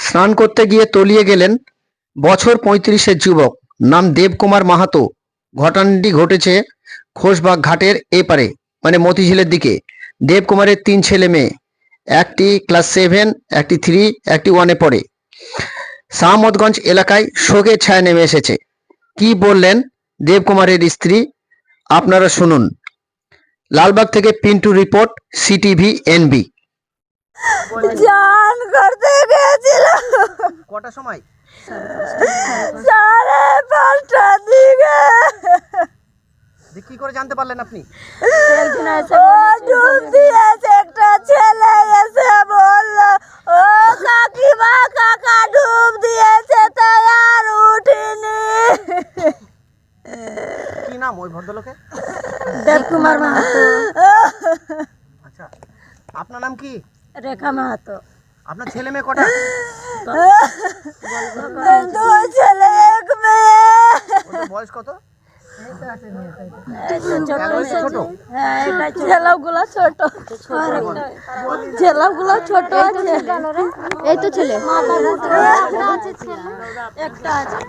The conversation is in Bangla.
স্নান করতে গিয়ে তলিয়ে গেলেন বছর পঁয়ত্রিশের যুবক। নাম দেবকুমার মাহাতো। ঘটনাটি ঘটেছে খোশবাগ ঘাটের এপারে মানে মতিঝিলের দিকে। দেবকুমারের তিন ছেলে মেয়ে, একটি ক্লাস সেভেন, একটি থ্রি, একটি ওয়ানে পড়ে। সামদগঞ্জ এলাকায় শোকের ছায়া নেমে এসেছে। কি বললেন দেবকুমারের স্ত্রী? আপনারা শুনুন। লালবাগ থেকে পিন্টু রিপোর্ট, সিটিভি, এনবি। গেছিলাম কটা সময়? সাড়ে পাঁচটার দিকে। কি করে জানতে পারলেন আপনি? একটা ছেলে এসে বলল ও কাকিমা কাকা ডুব দিয়েছে তাই আর উঠিনি। কি নাম ওই ভদ্রলোকে দেবকুমার মাহাতো। আচ্ছা আপনার নাম কি? রেখা মাহাতো। আপনার ছেলে মেয়ে কটা? দুই ছেলে এক মেয়ে। বয়স কত? ছোট ছেলেগুলো ছোট। ছেলেগুলো ছোট আছে। এই তো ছেলে। একটা আছে।